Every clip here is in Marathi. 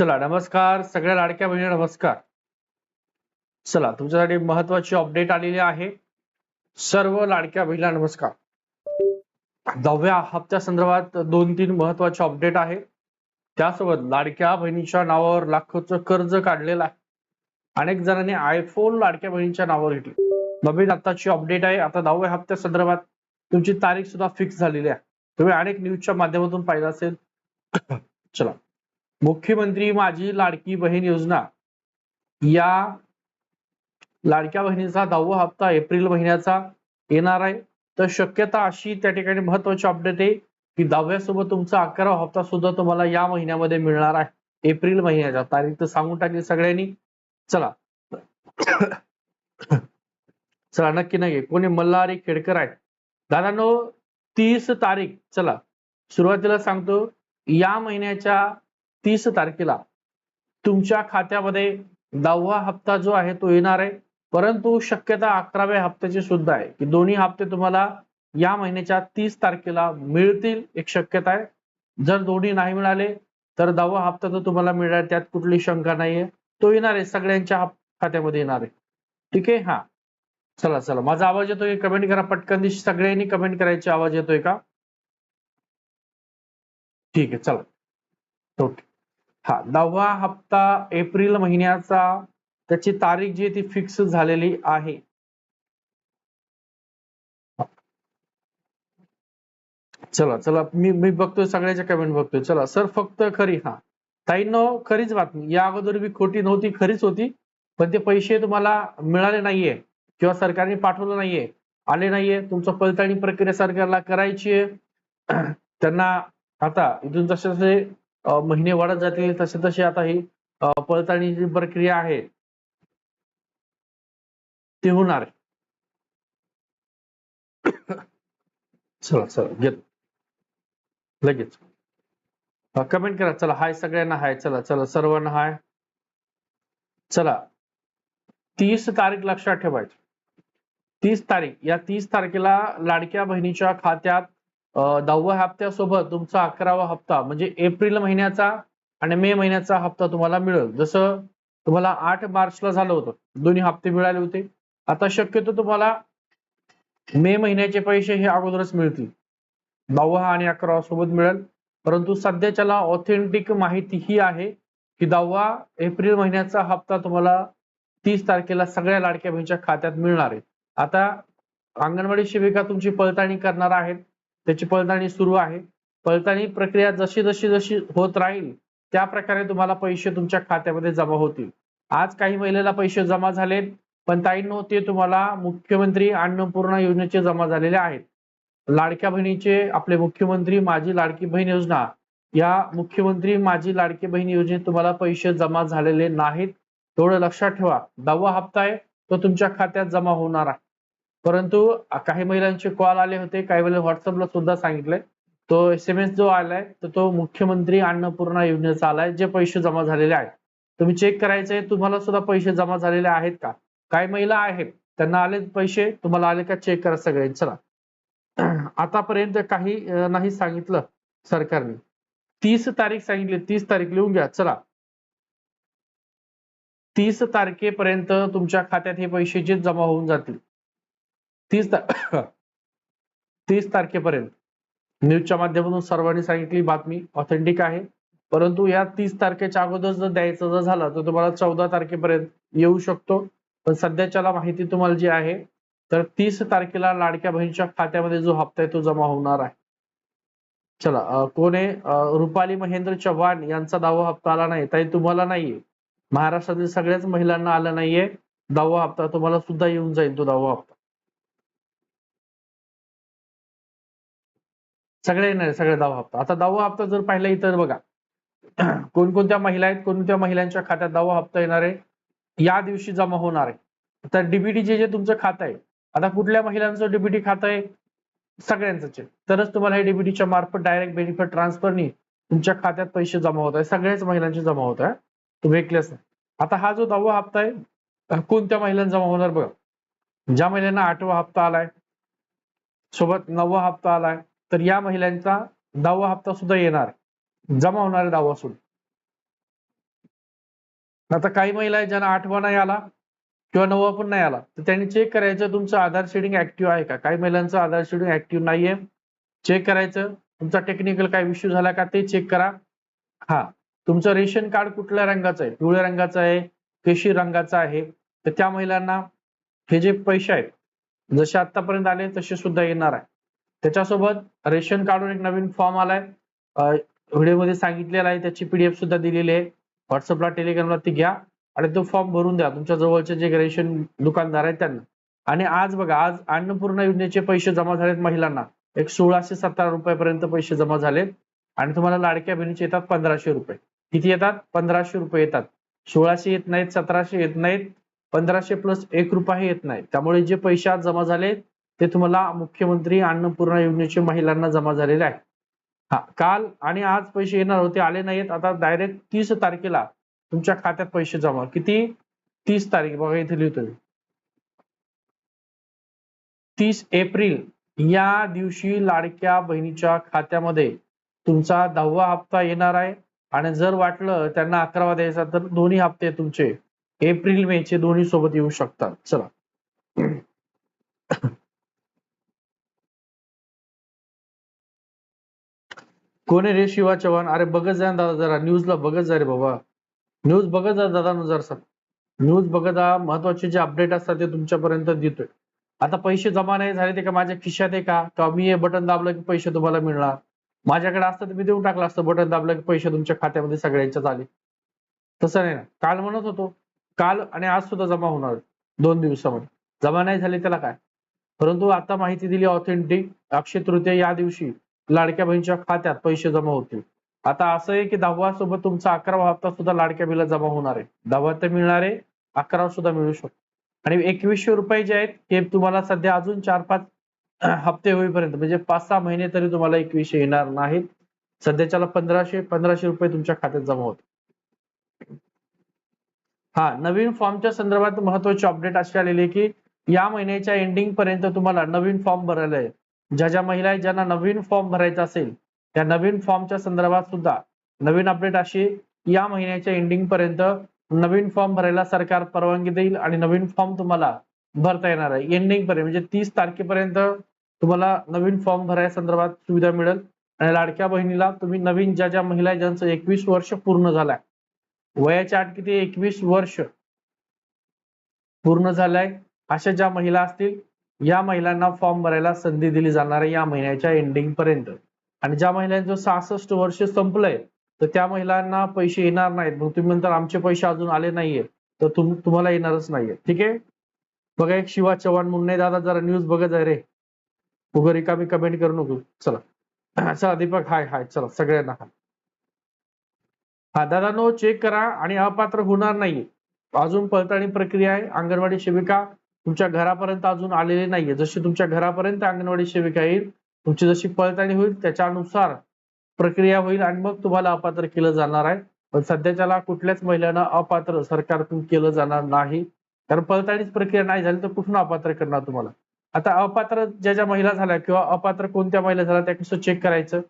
चला नमस्कार. सगळ्या लाडक्या बहिणी नमस्कार. चला तुमच्यासाठी महत्वाची अपडेट आलेली आहे. सर्व लाडक्या बहिणीला नमस्कार. दहाव्या हप्त्या संदर्भात दोन तीन महत्त्वाचे अपडेट आहे. त्यासोबत लाडक्या बहिणीच्या नावावर लाखोचं कर्ज काढलेलं आहे. अनेक जणांनी आयफोन लाडक्या बहिणीच्या नावावर घेतले. नवीन आताची अपडेट आहे. आता दहाव्या हप्त्या संदर्भात तुमची तारीख सुद्धा फिक्स झालेली आहे. तुम्ही अनेक न्यूजच्या माध्यमातून पाहिलं असेल. चला. मुख्यमंत्री माझी लाडकी बहीण योजना. या लाडक्या बहिणीचा दहावा हप्ता एप्रिल महिन्याचा येणार आहे. तर शक्यता अशी त्या ठिकाणी महत्वाची अपडेट आहे की दहाव्यासोबत तुमचा अकरावा हप्ता सुद्धा तुम्हाला या महिन्यामध्ये मिळणार आहे. एप्रिल महिन्याच्या तारीख तर सांगून टाकली सगळ्यांनी. चला. चला नक्की नक्की. कोणी मल्हारी खेडकर आहे दादांनो तीस तारीख. चला. सुरुवातीला सांगतो या महिन्याच्या तीस तारखेला तुमच्या खात्यामध्ये दहावा हप्ता जो आहे तो येणार आहे. परंतु शक्यता अकराव्या हप्त्याची सुद्धा आहे. की दोन्ही हप्ते तुम्हाला या महिन्याच्या तीस तारखेला मिळतील एक शक्यता आहे. जर दोन्ही नाही मिळाले तर दहावा हप्ता तो तुम्हाला मिळणार त्यात कुठली शंका नाहीये. तो येणार आहे सगळ्यांच्या खात्यामध्ये येणार आहे. ठीक आहे? हा. चला चला. माझा आवाज येतोय? कमेंट करा पटकन. सगळ्यांनी कमेंट करायची आवाज येतोय का? ठीक आहे चला. ओके. हा दहावा हप्ता एप्रिल महिन्याचा त्याची तारीख जी ती फिक्स झालेली आहे. चला चला मी मी बघतोय सगळ्याच्या कमेंट बघतोय. चला सर फक्त खरी हा. ताईनो खरीच बातमी. या अगोदर मी खोटी नव्हती खरीच होती पण ते पैसे तुम्हाला मिळाले नाहीये किंवा सरकारने पाठवलं नाहीये आले नाहीये. तुमचं पडताळणी प्रक्रिया सरकारला करायची आहे. त्यांना आता इथून जसे जसे महिने वाढत जातील तसे तसे आता ही पडताळणीची प्रक्रिया आहे. ती होणार चला चला घेत लगेच. कमेंट करा. चला हाय सगळ्यांना हाय. चला चला सर्वांना हाय. चला. तीस तारीख लक्षात ठेवायची. तीस तारीख. या तीस तारखेला लाडक्या बहिणीच्या खात्यात दहाव्या हप्त्यासोबत तुमचा अकरावा हप्ता म्हणजे एप्रिल महिन्याचा आणि मे महिन्याचा हप्ता तुम्हाला मिळेल. जसं तुम्हाला आठ मार्चला झालं होतं दोन्ही हप्ते मिळाले होते. आता शक्यतो तुम्हाला मे महिन्याचे पैसे हे अगोदरच मिळतील. दहावा आणि अकरावा सोबत मिळेल. परंतु सध्याच्याला ऑथेंटिक माहिती ही आहे की दहावा एप्रिल महिन्याचा हप्ता तुम्हाला तीस तारखेला सगळ्या लाडक्या बहिणीच्या खात्यात मिळणार आहे. आता अंगणवाडी शिबिका तुमची पडताळणी करणार आहेत. त्याची पडताळणी सुरू आहे. पडताळणी प्रक्रिया जशी जशी जशी होत राहील त्या प्रकारे तुम्हाला पैसे तुमच्या खात्यामध्ये जमा होतील. आज काही महिलेला पैसे जमा झालेत पण ताईंनो ते तुम्हाला मुख्यमंत्री अन्नपूर्णा योजनेचे जमा झालेले आहेत. लाडक्या बहिणीचे आपले मुख्यमंत्री माझी लाडकी बहीण योजना या मुख्यमंत्री माझी लाडकी बहीण योजनेत तुम्हाला पैसे जमा झालेले नाहीत. तेवढं लक्षात ठेवा. दहावा हप्ता आहे तो तुमच्या खात्यात जमा होणार आहे. परंतु काही महिलांचे कॉल आले होते. काही वेळेला व्हॉट्सअपला सुद्धा सांगितलंय तो एस एम एस जो आलाय तर तो मुख्यमंत्री अन्नपूर्णा योजनेचा आलाय जे पैसे जमा झालेले आहेत. तुम्ही चेक करायचंय तुम्हाला सुद्धा पैसे जमा झालेले आहेत का? काही महिला आहेत. त्यांना आले पैसे तुम्हाला आले का चेक करा सगळे. चला. आतापर्यंत काही नाही सांगितलं सरकारने. तीस तारीख सांगितली. तीस तारीख लिहून घ्या. चला. तीस तारखेपर्यंत तुमच्या खात्यात हे पैसे जे जमा होऊन जातील. तीस ता- तीस तारखेपर्यंत. न्यूजच्या माध्यमातून सर्वांनी सांगितली बातमी ऑथेंटिक आहे. परंतु या तीस तारखेच्या अगोदर जर द्यायचं जर झालं तर तुम्हाला चौदा तारखेपर्यंत येऊ शकतो. पण सध्याच्याला माहिती तुम्हाला जी आहे तर तीस तारखेला लाडक्या बहिणीच्या खात्यामध्ये जो हप्ता आहे तो जमा होणार आहे. चला कोण आहे? रुपाली महेंद्र चव्हाण यांचा दहावा हप्ता आला नाही. ताई तुम्हाला नाहीये. महाराष्ट्रातील सगळ्याच महिलांना आला नाहीये. दहावा हप्ता तुम्हाला सुद्धा येऊन जाईल तो दहावा हप्ता. सगळे येणार सगळे दहावा हप्ता आता दहावा हप्ता जर पाहिला इतर बघा. कोणकोणत्या महिला आहेत कोणत्या महिलांच्या खात्यात दहावा हप्ता येणार आहे या दिवशी जमा होणार आहे. तर डीबीटी जे जे तुमचं खातं आहे आता कुठल्या महिलांचं डीबीटी खातं आहे? सगळ्यांचंच आहे तरच तुम्हाला हे डीबीटीच्या मार्फत डायरेक्ट बेनिफिट ट्रान्सफरनी तुमच्या खात्यात पैसे जमा होत आहे सगळ्याच महिलांचे जमा होत आहे तुम्ही ऐकलेच नाही आता हा जो दहावा हप्ता आहे कोणत्या महिलांना जमा होणार बघा. ज्या महिलांना आठवा हप्ता आलाय सोबत नववा हप्ता आलाय तर या महिलांचा दहावा हप्ता सुद्धा येणार. जमा होणार दावा दहावा सुद्धा आता काही महिला आहेत ज्यांना आठवा नाही आला किंवा नववा पण नाही आला. तर त्यांनी चेक करायचं तुमचं आधार शेडिंग ऍक्टिव्ह आहे का? काही महिलांचं आधार शेडिंग ऍक्टिव्ह नाहीये. चेक करायचं. तुमचा टेक्निकल काय इश्यू झाला का ते चेक करा. हा. तुमचं रेशन कार्ड कुठल्या रंगाचं आहे? पिवळ्या रंगाचं आहे केशी रंगाचं आहे. तर त्या महिलांना हे जे पैसे आहेत जसे आतापर्यंत आले तसे सुद्धा येणार आहे. त्याच्यासोबत रेशन कार्डवर एक नवीन फॉर्म आलाय. व्हिडिओमध्ये सांगितलेला आहे त्याची पीडीएफ सुद्धा दिलेली आहे. व्हॉट्सअपला टेलिग्रामला ती घ्या आणि तो फॉर्म भरून द्या. तुमच्या जवळचे जे रेशन दुकानदार आहेत त्यांना. आणि आज बघा आज अन्नपूर्णा योजनेचे पैसे जमा झालेत महिलांना. एक सोळाशे सतरा रुपयापर्यंत पैसे जमा झालेत. आणि तुम्हाला लाडक्या बहिणीचे येतात पंधराशे रुपये. किती येतात? पंधराशे रुपये येतात. सोळाशे येत नाहीत सतराशे येत नाहीत. पंधराशे प्लस एक रुपये येत नाही. त्यामुळे जे पैसे आज जमा झाले ते तुम्हाला मुख्यमंत्री अन्नपूर्णा योजनेचे महिलांना जमा झालेले आहे हा काल आणि आज पैसे येणार होते आले नाहीत. आता डायरेक्ट तीस तारखेला तुमच्या खात्यात पैसे जमा. किती? तीस तारीख बघा इथे लिहितो तीस एप्रिल या दिवशी लाडक्या बहिणीच्या खात्यामध्ये तुमचा दहावा हप्ता येणार आहे. आणि जर वाटलं त्यांना अकरावा द्यायचा तर दोन्ही हप्ते तुमचे एप्रिल मे चे दोन्ही सोबत येऊ शकतात. चला. कोणी रे शिवा चव्हाण? अरे बघत जा दादा जरा. न्यूजला बघत जा रे बाबा. न्यूज बघत जा दादा जरा सर. न्यूज बघत जा. महत्त्वाचे जे अपडेट असतात ते तुमच्यापर्यंत देतोय. आता पैसे जमा नाही झाले ते का माझ्या खिशात आहे का? का मी हे बटन दाबलं की पैसे तुम्हाला मिळणार? माझ्याकडे असतं तर मी देऊन टाकलं असतं. बटन दाबलं की पैसे तुमच्या खात्यामध्ये सगळ्यांच्या झाले तसं नाही ना. काल म्हणत होतो. काल आणि आज सुद्धा जमा होणार दोन दिवसामध्ये. जमा नाही झाले त्याला काय? परंतु आता माहिती दिली ऑथेंटिक अक्षय तृतीय या दिवशी. लाडक्या बहिणीच्या खात्यात पैसे जमा होतील. आता असं आहे की दहावा सोबत तुमचा अकरावा हप्ता सुद्धा लाडक्या बिला जमा होणार आहे. दहावा तर मिळणार आहे अकरावा सुद्धा मिळू शकतो. आणि एकवीसशे रुपये जे आहेत ते तुम्हाला सध्या अजून चार पाच हप्ते होईपर्यंत म्हणजे पाच सहा महिने तरी तुम्हाला एकवीसशे येणार नाहीत. सध्याच्याला पंधराशे पंधराशे रुपये तुमच्या खात्यात जमा होत हा नवीन फॉर्मच्या संदर्भात महत्वाची अपडेट अशी आलेली की या महिन्याच्या एंडिंग पर्यंत तुम्हाला नवीन फॉर्म भरायला आहे. ज्या ज्या महिला आहेत ज्यांना नवीन फॉर्म भरायचा असेल त्या नवीन फॉर्मच्या संदर्भात सुद्धा नवीन अपडेट अशी या महिन्याच्या एंडिंग पर्यंत नवीन फॉर्म भरायला सरकार परवानगी देईल आणि नवीन फॉर्म तुम्हाला भरता येणार आहे. एंडिंग पर्यंत म्हणजे तीस तारखेपर्यंत तुम्हाला नवीन फॉर्म भराया संदर्भात सुविधा मिळेल. आणि लाडक्या बहिणीला तुम्ही नवीन ज्या ज्या महिला ज्यांचं एकवीस वर्ष पूर्ण झालाय वयाच्या आठ किती एकवीस वर्ष पूर्ण झालाय अशा ज्या महिला असतील या महिलांना फॉर्म भरायला संधी दिली जाणार आहे या महिन्याच्या एंडिंग पर्यंत. आणि ज्या महिलांचं सहासष्ट वर्ष संपलंय तर त्या महिलांना पैसे येणार नाहीत. मग तुम्ही म्हणता आमचे पैसे अजून आले नाहीये. तर तुम तुम्हाला येणारच नाहीये. ठीक आहे? बघा एक शिवा चव्हाण म्हणून दादा जरा न्यूज बघत आहे रे. उभं रिकामी कमेंट करू नको. चला. चला दीपक. हाय हाय. चला सगळ्यांना हाय. हा दादा नो चेक करा. आणि अपात्र होणार नाही अजून पडताळणी प्रक्रिया आहे. अंगणवाडी सेविका तुमच्या घरापर्यंत अजून आलेले नाहीये. जशी तुमच्या घरापर्यंत अंगणवाडी सेविका येईल तुमची जशी पळताळणी होईल त्याच्यानुसार प्रक्रिया होईल आणि मग तुम्हाला अपात्र केलं जाणार आहे. पण सध्याच्याला कुठल्याच महिलांना अपात्र सरकारकडून केलं जाणार नाही. कारण पळताळणीच प्रक्रिया नाही झाली तर कुठून अपात्र करणार तुम्हाला? आता अपात्र ज्या ज्या महिला झाल्या किंवा अपात्र कोणत्या महिला झाल्या त्या कसं चेक करायचं?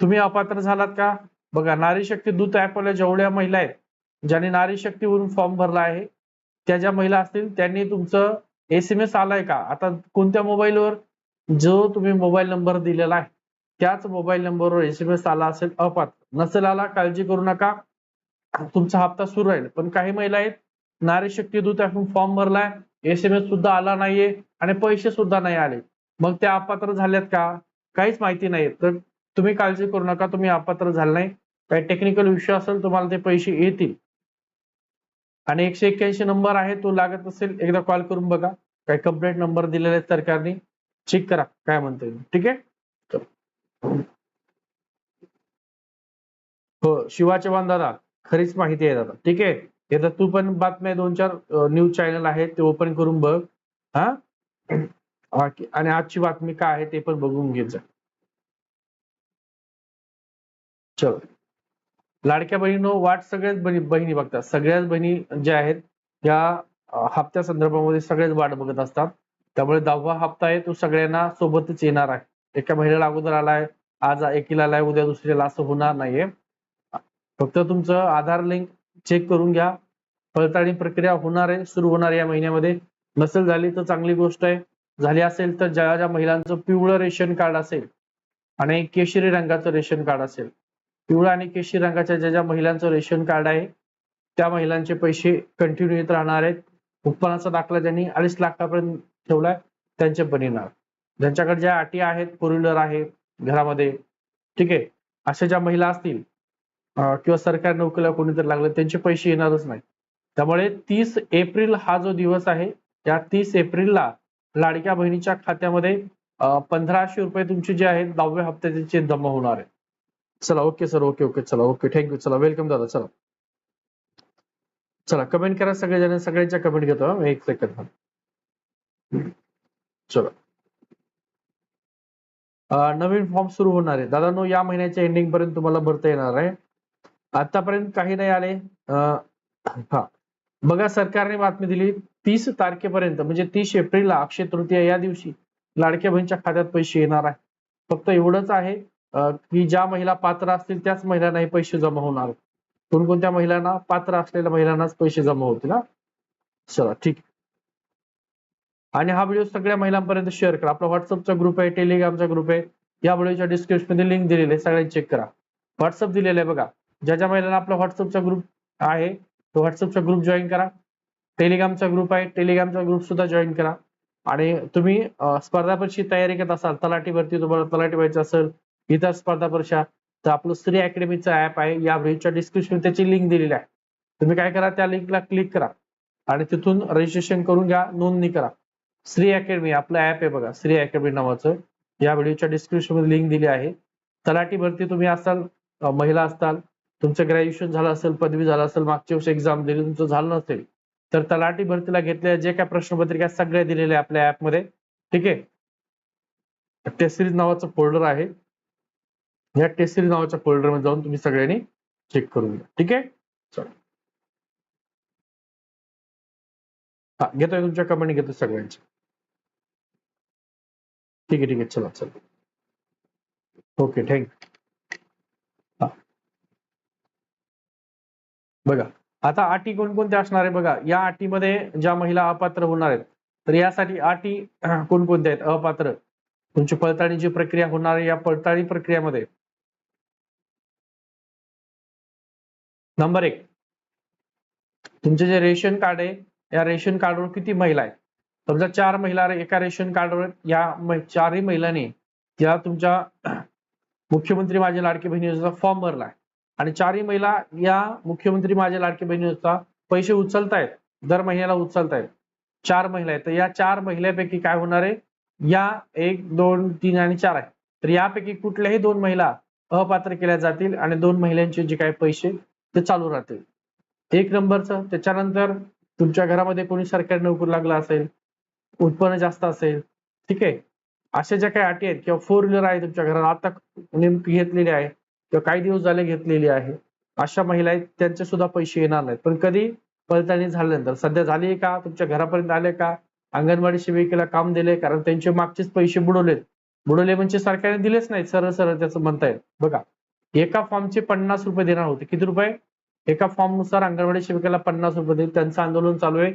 तुम्ही अपात्र झालात का? बघा नारी शक्ती दूत ऍपवाल्या जेवढ्या महिला आहेत ज्यांनी नारी शक्तीवरून फॉर्म भरला आहे त्या ज्या महिला असतील त्यांनी तुमचं एस एम एस आलाय का? आता कोणत्या मोबाईलवर जो तुम्ही मोबाईल नंबर दिलेला आहे त्याच मोबाईल नंबरवर एस एम एस आला असेल अपात नसेल आला काळजी करू नका. तुमचा हप्ता सुरू राहील. पण काही महिला आहेत नारी शक्ती दूत आपण फॉर्म भरलाय एस एम एस सुद्धा आला नाहीये आणि पैसे सुद्धा नाही आले. मग ते अपात्र झाल्यात का? काहीच माहिती नाही. तर तुम्ही काळजी करू नका तुम्ही अपात्र झाले नाही. काही टेक्निकल विषय असेल तुम्हाला ते पैसे येतील. आणि एकशे एक्क्याऐंशी नंबर आहे तो लागत असेल एकदा कॉल करून बघा. काही कंप्लेंट नंबर दिलेले आहेत सरकारने चेक करा काय म्हणतोय ठीक आहे? हो शिवा चव्हाण दादा खरीच माहिती आहे दादा. ठीक आहे? एकदा तू पण बातम्या दोन चार न्यूज चॅनल आहेत ते ओपन करून बघ. हा? आणि आजची बातमी काय आहे ते पण बघून घेत जा. चल. लाडक्या बहिणीनो वाट सगळ्याच बहिणी बहिणी बघतात. सगळ्याच बहिणी ज्या आहेत या हप्त्या संदर्भामध्ये सगळेच वाट बघत असतात. त्यामुळे दहावा हप्ता आहे तो सगळ्यांना सोबतच येणार आहे. एका महिन्याला अगोदर आलाय आज एकीला आलाय उद्या दुसऱ्याला असं होणार नाहीये. फक्त तुमचं आधार लिंक चेक करून घ्या. पडताळणी प्रक्रिया होणार आहे सुरू होणार या महिन्यामध्ये. नसेल झाली तर चांगली गोष्ट आहे. झाली असेल तर ज्या ज्या महिलांचं पिवळं रेशन कार्ड असेल आणि केशरी रंगाचं रेशन कार्ड असेल पिवळा आणि केशरी रंगाच्या ज्या ज्या महिलांचं रेशन कार्ड आहे त्या महिलांचे पैसे कंटिन्यू येत राहणार आहेत. उत्पन्नाचा दाखला ज्यांनी अडीच लाखापर्यंत ठेवलाय त्यांचे पण येणार ज्यांच्याकडे ज्या अटी आहेत फोर व्हीलर आहे घरामध्ये ठीक आहे अशा ज्या महिला असतील किंवा सरकारी नोकरीला कोणीतरी लागलं त्यांचे पैसे येणारच नाही त्यामुळे तीस एप्रिल हा जो दिवस आहे त्या तीस एप्रिलला लाडक्या बहिणीच्या खात्यामध्ये पंधराशे रुपये तुमचे जे आहेत दहाव्या हप्त्याचे जमा होणार आहे चला ओके सर ओके ओके चला ओके थँक्यू चला वेलकम दादा चला. चला कमेंट करा सगळेजण सगळ्यांच्या कमेंट घेतो एक सेकंद चला. नवीन फॉर्म सुरू होणार आहे. दादा नो या महिन्याच्या एंडिंग पर्यंत तुम्हाला भरता येणार आहे. आतापर्यंत काही नाही आले. हा. बघा सरकारने बातमी दिली तीस तारखेपर्यंत म्हणजे तीस एप्रिलला अक्षय तृतीया या दिवशी लाडक्या बहिणीच्या खात्यात पैसे येणार आहे. फक्त एवढंच आहे. की ज्या महिला पात्र असतील त्याच महिलांनाही पैसे जमा होणार. कोणकोणत्या महिलांना? पात्र असलेल्या महिलांनाच पैसे जमा होतील ना चला ठीक. आणि हा व्हिडिओ सगळ्या महिलांपर्यंत शेअर करा. आपला व्हॉट्सअपचा ग्रुप आहे टेलिग्रामचा ग्रुप आहे. या व्हिडिओच्या डिस्क्रिप्शनमध्ये लिंक दिलेली आहे सगळ्यांनी चेक करा. व्हॉट्सअप दिलेलं आहे बघा. ज्या ज्या महिलांना आपला व्हॉट्सअपचा ग्रुप आहे तो व्हॉट्सअपचा ग्रुप जॉईन करा. टेलिग्रामचा ग्रुप आहे टेलिग्रामचा ग्रुप सुद्धा जॉईन करा. आणि तुम्ही अं, स्पर्धा परीक्षेची तयारी करत असाल तलाठी भरती तुम्हाला तलाठी व्हायचं असेल इतर स्पर्धा परीक्षा. तर आपलं श्री अकॅडमीचं ऍप आहे. या व्हिडिओच्या डिस्क्रिप्शन त्याची लिंक दिलेली आहे. तुम्ही काय करा त्या लिंकला क्लिक करा. आणि तिथून रजिस्ट्रेशन करून घ्या नोंदणी करा. श्री अकॅडमी आपलं ऍप आहे बघा श्री अकॅडमी नावाचं. या व्हिडिओच्या डिस्क्रिप्शनमध्ये लिंक दिली आहे. तलाठी भरती तुम्ही असाल महिला असताल तुमचं ग्रॅज्युएशन झालं असेल पदवी झालं असेल मागच्या वर्षी एक्झाम दिली तुमचं झालं नसेल तर तलाठी भरतीला घेतलेल्या जे काय प्रश्नपत्रिका सगळ्या दिलेल्या आपल्या ऍपमध्ये ठीक आहे? टेस्ट सिरीज नावाचं फोल्डर आहे. या टेस्ट सिरीज नावाच्या फोल्डरमध्ये जाऊन तुम्ही सगळ्यांनी चेक करून घ्या. ठीक आहे? चला. हा घेतोय तुमच्या कमेंट घेतो सगळ्यांच्या ठीक आहे ठीक आहे. चला चला. ओके थँक्यू हा. बघा आता अटी कोणकोणत्या असणार आहे बघा? या अटीमध्ये ज्या महिला अपात्र होणार आहेत तर यासाठी अटी कोणकोणत्या आहेत? अपात्र. तुमची पडताळणीची प्रक्रिया होणार आहे या पडताळणी प्रक्रियामध्ये. नंबर एक. तुमचे जे रेशन कार्ड आहे या रेशन कार्डवर किती महिला आहेत? समजा चार महिला एका रेशन कार्डवर या चारही महिलांनी या तुमच्या मुख्यमंत्री माझ्या लाडकी बहिणी योजनेचा फॉर्म भरलाय आणि चारही महिला या मुख्यमंत्री माझ्या लाडकी बहिणी योजनेचा पैसे उचलतायत दर महिन्याला उचलतायत. चार महिला आहेत. तर या चार महिलांपैकी काय होणार आहे? या एक दोन तीन आणि चार आहे. तर यापैकी कुठल्याही दोन महिला अपात्र केल्या जातील आणि दोन महिलांचे जे काही पैसे ते चालू राहतील एक नंबरचं त्याच्यानंतर तुमच्या घरामध्ये कोणी सरकारी नोकरी लागला असेल उत्पन्न जास्त असेल ठीक आहे? अशा ज्या काही अटी आहेत किंवा फोर व्हीलर आहे तुमच्या घरात आता नेमकी घेतलेली आहे किंवा काही दिवस झाले घेतलेली आहे अशा महिला आहेत त्यांचे सुद्धा पैसे येणार नाहीत. पण कधी? पडताळणी झाल्यानंतर. सध्या झाली का? तुमच्या घरापर्यंत आले का? अंगणवाडी सेविकेला काम दिले कारण त्यांचे मागचेच पैसे बुडवलेत. बुडवले म्हणजे सरकारने दिलेच नाहीत सरळ सरळ त्याचं म्हणता येईल बघा. एका फॉर्मचे पन्नास रुपये देणार होते. किती रुपये? एका फॉर्मनुसार अंगणवाडी सेविकेला पन्नास रुपये देईल. त्यांचं आंदोलन चालू आहे.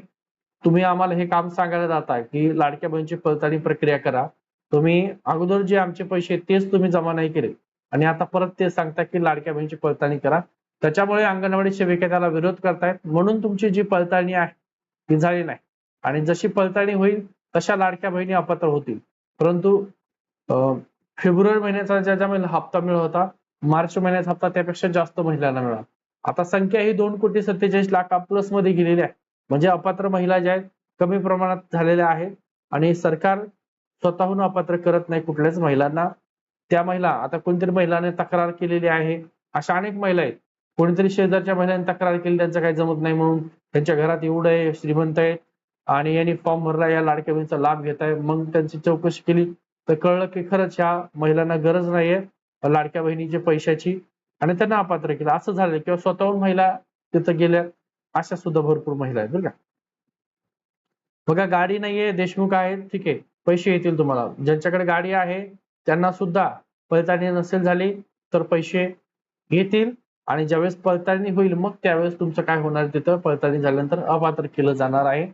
तुम्ही आम्हाला हे काम सांगायला जाता की लाडक्या बहिणीची पडताळणी प्रक्रिया करा. तुम्ही अगोदर जे आमचे पैसे तेच तुम्ही जमा नाही केले. आणि आता परत ते सांगता की लाडक्या बहिणीची पडताळणी करा. त्याच्यामुळे अंगणवाडी सेविका त्याला विरोध करतायत. म्हणून तुमची जी पडताळणी आहे ती झाली नाही. आणि जशी पडताळणी होईल तशा लाडक्या बहिणी अपात्र होतील. परंतु फेब्रुवारी महिन्याचा ज्याच्यामध्ये महिला हप्ता मिळत होता मार्च महिन्यात हप्ता त्यापेक्षा जास्त महिलांना मिळाला. आता संख्या ही दोन कोटी सत्तेचाळीस लाख प्लसमध्ये गेलेली आहे. म्हणजे अपात्र महिला ज्या आहेत कमी प्रमाणात झालेल्या आहेत. आणि सरकार स्वतःहून अपात्र करत नाही कुठल्याच महिलांना. त्या महिला आता कोणतरी महिलाने तक्रार केलेली आहे. अशा अनेक महिला आहेत. कोणीतरी शेजारच्या महिलांनी तक्रार केली त्यांचं काही जमत नाही म्हणून. त्यांच्या घरात एवढं आहे श्रीमंत आहे आणि यांनी फॉर्म भरला या लाडक्या बहिणीचा लाभ घेत आहे. मग त्यांची चौकशी केली. तर कळलं की खरंच ह्या महिलांना गरज नाहीये. लाडक्या बहिणीच्या पैशाची आणि त्यांना अपात्र केलं. असं झालं किंवा स्वतःहून महिला तिथं गेल्या अशा सुद्धा भरपूर महिला आहेत बरं का. बघा गाडी नाहीये देशमुख आहेत ठीक आहे पैसे येतील तुम्हाला. ज्यांच्याकडे गाडी आहे त्यांना सुद्धा पडताळणी नसेल झाली तर पैसे येतील. आणि ज्यावेळेस पडताळणी होईल मग त्यावेळेस तुमचं काय होणार तिथं? पडताळणी झाल्यानंतर अपात्र केलं जाणार आहे.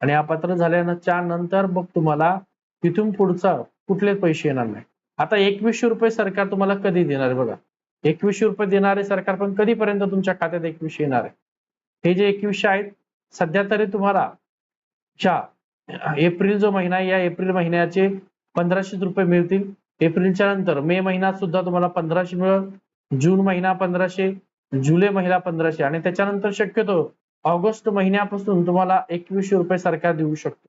आणि अपात्र झाल्याच्यानंतर मग तुम्हाला तिथून पुढचा कुठलेच पैसे येणार नाही. आता एकवीसशे रुपये सरकार तुम्हाला कधी देणार आहे बघा? एकवीसशे रुपये देणारे सरकार पण कधीपर्यंत तुमच्या खात्यात एकवीसशे येणार आहे? हे जे एकवीसशे आहेत सध्या तरी तुम्हाला च्या एप्रिल जो महिना आहे या एप्रिल महिन्याचे पंधराशे रुपये मिळतील. एप्रिलच्या नंतर मे महिन्यात सुद्धा तुम्हाला पंधराशे मिळेल. जून महिना पंधराशे जुलै महिना पंधराशे आणि त्याच्यानंतर शक्यतो ऑगस्ट महिन्यापासून तुम्हाला एकवीसशे रुपये सरकार देऊ शकतो.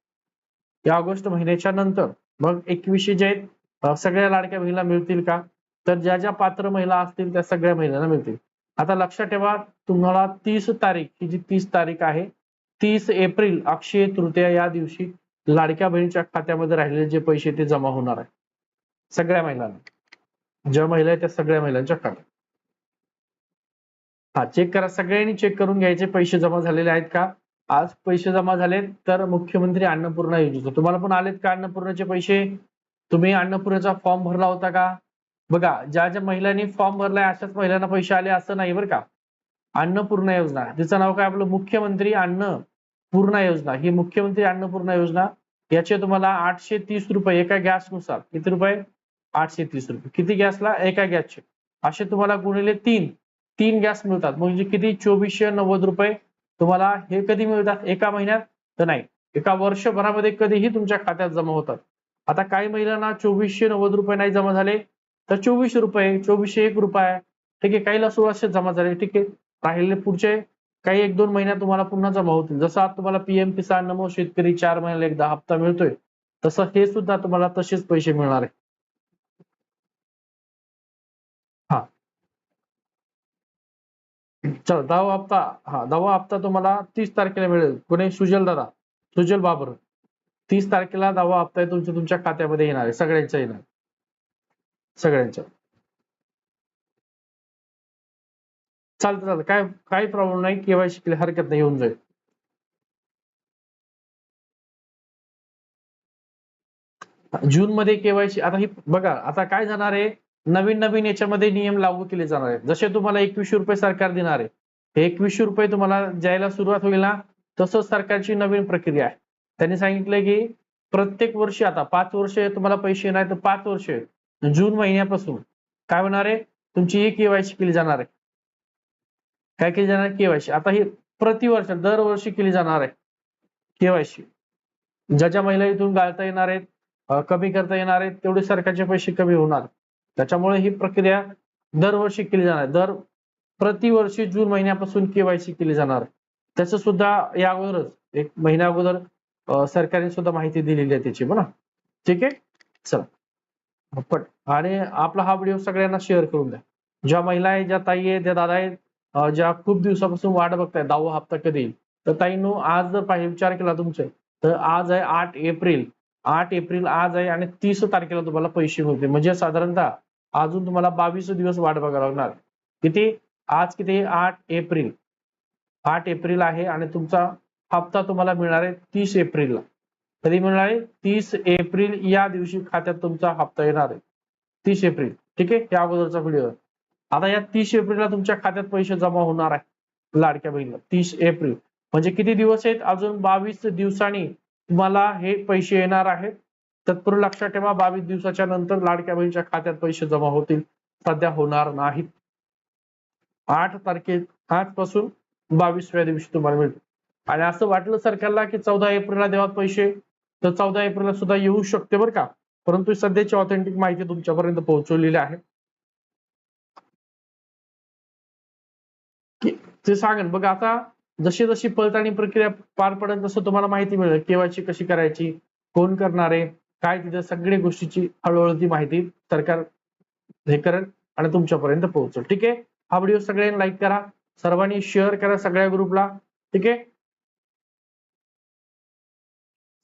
या ऑगस्ट महिन्याच्या नंतर मग एकवीसशे जे आहेत सगळ्या लाडक्या महिला मिळतील का? तर ज्या ज्या पात्र महिला असतील त्या सगळ्या महिलांना मिळतील. आता लक्षात ठेवा तुम्हाला तीस तारीख ही जी तीस तारीख आहे तीस एप्रिल अक्षय तृतीया या दिवशी लाडक्या बहिणीच्या खात्यामध्ये राहिलेले जे पैसे ते जमा होणार आहे. सगळ्या महिलांना. ज्या महिला आहेत त्या सगळ्या महिलांच्या खात्यात. हा चेक करा. सगळ्यांनी चेक करून घ्यायचे पैसे जमा झालेले आहेत का? आज पैसे जमा झालेत तर मुख्यमंत्री अन्नपूर्णा योजनेचं. तुम्हाला पण आलेत का अन्नपूर्णाचे पैसे? तुम्ही अन्नपूर्णाचा फॉर्म भरला होता का? बघा ज्या ज्या महिलांनी फॉर्म भरलाय अशाच महिलांना पैसे आले असं नाही बरं का. अन्नपूर्णा योजना तिचं नाव काय आपलं? मुख्यमंत्री अन्न पूर्णा योजना. ही मुख्यमंत्री अन्नपूर्णा योजना याचे तुम्हाला आठशे तीस रुपये एका गॅसनुसार. किती रुपये? आठशे तीस रुपये. किती गॅसला? एका गॅसचे. असे तुम्हाला गुणिले तीन. तीन गॅस मिळतात. म्हणजे किती? चोवीसशे नव्वद रुपये तुम्हाला हे कधी मिळतात? एका महिन्यात? तर नाही. एका वर्षभरामध्ये कधीही तुमच्या खात्यात जमा होतात. आता काही महिलांना चोवीसशे नव्वद रुपये नाही जमा झाले. तर चोवीसशे रुपये चोवीसशे एक रुपये. ठीक आहे काहीला सोळाशे जमा झाले. ठीक आहे राहिलेले पुढचे. काही एक दोन महिन्यात तुम्हाला पुन्हा जमा होतील. जसं आता तुम्हाला पीएम किसान नमो शेतकरी चार महिन्याला एकदा हप्ता मिळतोय. तसं हे सुद्धा तुम्हाला तसेच पैसे मिळणार आहे. हा. चला दहावा हप्ता. हा दहावा हप्ता तुम्हाला तीस तारखेला मिळेल. कोणी सुजल दादा सुजल बाबर. तीस तारखेला दावा हप्ता आहे तुमच्या तुमच्या खात्यामध्ये येणार आहे सगळ्यांच्या येणार सगळ्यांच्या. चालतं चालतं. काय काही प्रॉब्लेम नाही केवायसी केली हरकत नाही येऊन जाईल. जून मध्ये केवायसी आता ही बघा आता काय जाणार आहे? नवीन नवीन याच्यामध्ये नियम लागू केले जाणार आहेत. जसे तुम्हाला एकवीसशे रुपये सरकार देणार आहे हे एकवीसशे रुपये तुम्हाला द्यायला सुरुवात होईल ना तसंच सरकारची नवीन प्रक्रिया आहे. त्यांनी सांगितलंय की प्रत्येक वर्षी आता पाच वर्ष तुम्हाला पैसे येणार तर पाच वर्ष जून महिन्यापासून काय होणार आहे? तुमची ही केवायसी केली जाणार आहे. काय केली जाणार केवायसी आता ही प्रतिवर्ष दरवर्षी केली जाणार आहे केवायसी ज्याच्या महिला इथून गाळता येणार आहेत कमी करता येणार आहेत तेवढे सरकारचे पैसे कमी होणार. त्याच्यामुळे ही प्रक्रिया दरवर्षी केली जाणार आहे. दर प्रतिवर्षी जून महिन्यापासून केवायसी केली जाणार त्याचं सुद्धा या अगोदरच एक महिन्या अगोदर सरकारने सुद्धा माहिती दिलेली आहे त्याची म्हणा ठीक आहे? चला. पट आणि आपला हा व्हिडिओ सगळ्यांना शेअर करून द्या. ज्या महिला आहे ज्या ताई आहे ज्या दादा आहेत ज्या खूप दिवसापासून वाट बघताय दहावा हप्ता कधी येईल? तर ताईंनो आज जर पाहिजे विचार केला तुमचे तर आज आहे आठ एप्रिल. आठ एप्रिल आज आहे आणि तीस तारखेला तुम्हाला पैसे मिळतील. म्हणजे साधारणतः अजून तुम्हाला बावीस दिवस वाट बघायला लागणार. किती? आज किती? आठ एप्रिल. आठ एप्रिल आहे आणि तुमचा हप्ता तुम्हाला मिळणार आहे तीस एप्रिलला. कधी मिळणार आहे तीस एप्रिल या दिवशी खात्यात तुमचा हप्ता येणार आहे. तीस एप्रिल. ठीक आहे? या अगोदरचा व्हिडिओ आता या तीस एप्रिलला तुमच्या खात्यात पैसे जमा होणार आहे लाडक्या बहिणीला. तीस एप्रिल. म्हणजे किती दिवस आहेत? अजून बावीस दिवसांनी तुम्हाला हे पैसे येणार आहेत. तत्पूर्वी लक्षात ठेवा बावीस दिवसाच्या नंतर लाडक्या बहिणीच्या खात्यात पैसे जमा होतील. सध्या होणार नाहीत. आठ तारखे आजपासून बावीसव्या दिवशी तुम्हाला मिळतील. आणि असं वाटलं सरकारला की चौदा एप्रिलला देवात पैसे तर चौदा एप्रिलला सुद्धा येऊ शकते बरं का. परंतु सध्याची ऑथेंटिक माहिती तुमच्यापर्यंत पोहोचवलेली आहे. ते सांगेन. बघ आता जशी जशी पडताळणी प्रक्रिया पार पडेल तसं तुम्हाला माहिती मिळेल. केवायची कशी करायची कोण करणार आहे काय तिथे सगळ्या गोष्टीची हळूहळू ती माहिती सरकार हे करेल आणि तुमच्यापर्यंत पोहोचेल. ठीक आहे? हा व्हिडिओ सगळ्यांनी लाईक करा. सर्वांनी शेअर करा सगळ्या ग्रुपला ठीक आहे?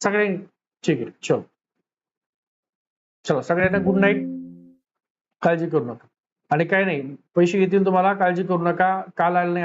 सगळे ठीक आहे चल चला सगळ्यांना गुड नाईट काळजी करू नका. आणि काय नाही पैसे येतील तुम्हाला काळजी करू नका. काल आले नाही